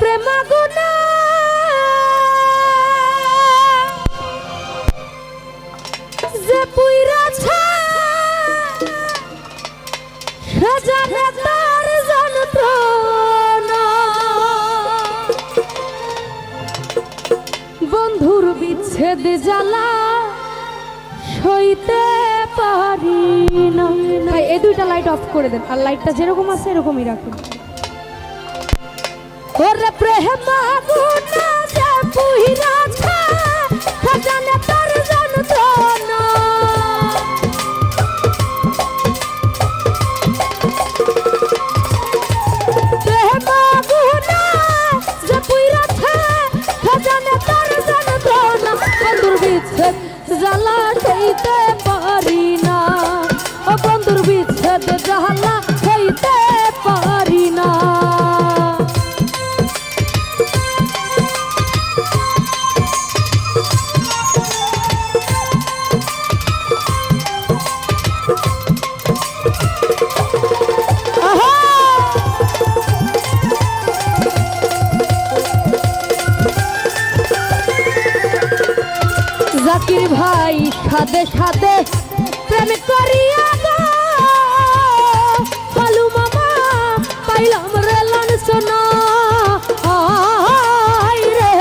প্রেম গুনা। যে পুইরাছে বন্ধুর বিচ্ছেদ জ্বালা সইতে পারি না। এই দুইটা লাইট অফ করে দেন, আর লাইটটা যেরকম আছে, এরকমই রাখুন। ওরে প্রেম আগুনা ভাই সাদে সাদে প্রেম করিয়া কালু মামা পাইলাম রে লাঞ্ছনা হায় রে।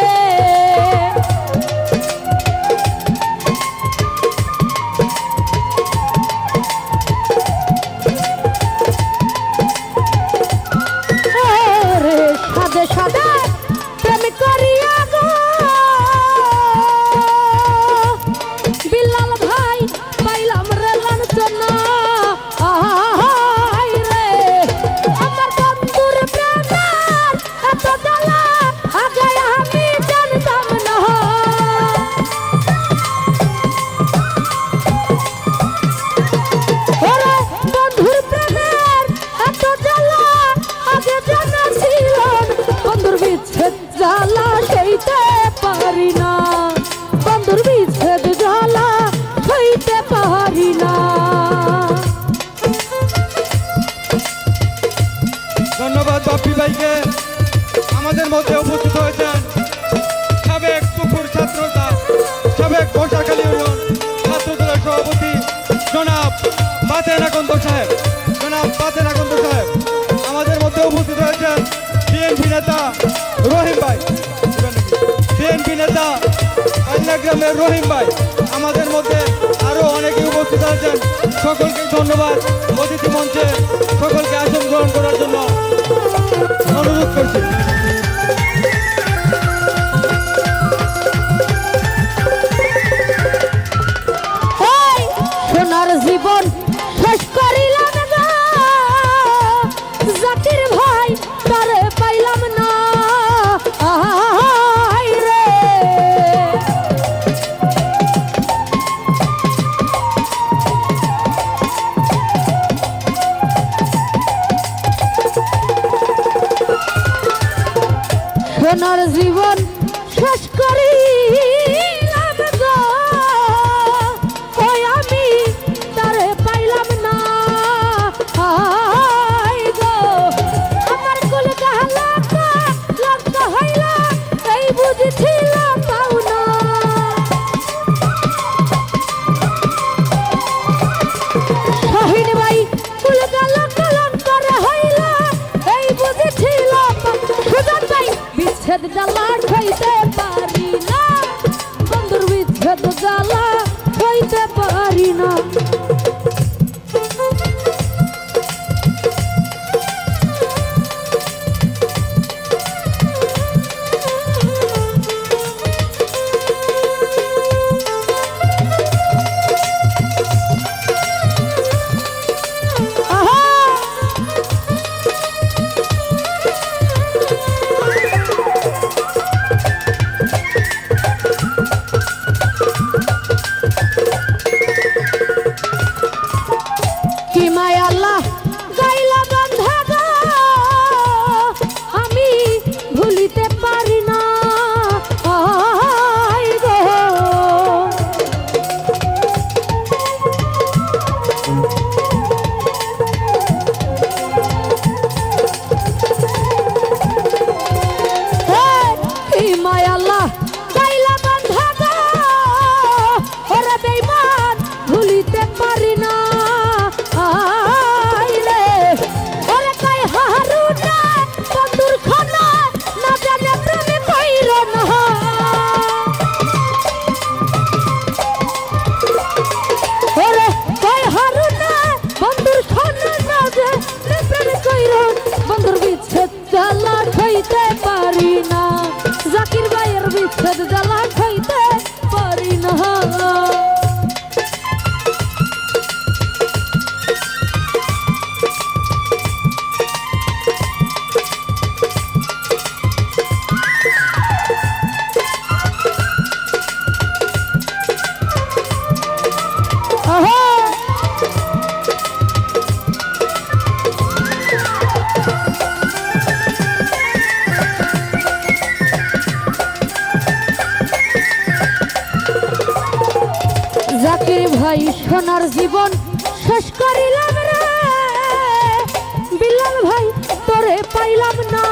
আমাদের মধ্যে উপস্থিত হয়েছেন সাবেক পুকুর ছাত্রতা সাবেক বর্ষাখালী ইউনিয়ন ছাত্রদলের সভাপতি জনাব বাতেন আকন্দ সাহেব। জনাব বাতেন আকন্দ সাহেব, আমাদের মধ্যে উপস্থিত হয়েছেন বিএনপি নেতা রহিম ভাই। বিএনপি নেতা গ্রামের রহিম ভাই। আমাদের মধ্যে আরও অনেকে উপস্থিত আছেন। সকলকে ধন্যবাদ অতিথি মঞ্চে। 펼치 সোনার জীবন শেষ করিলাম তাই সোনার জীবন শেষ করিলাম রে। বিলাল ভাই তোরে পাইলাম না।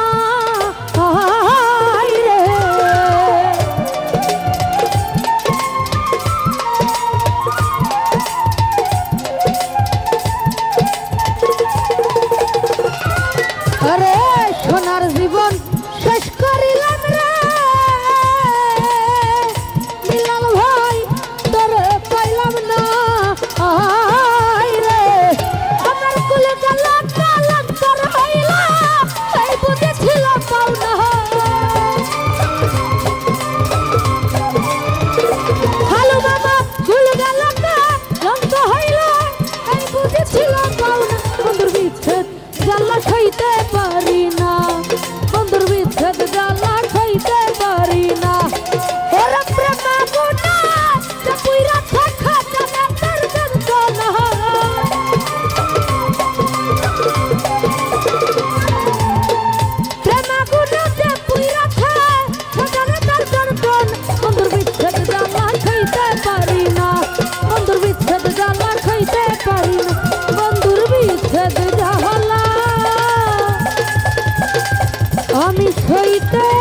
দিতে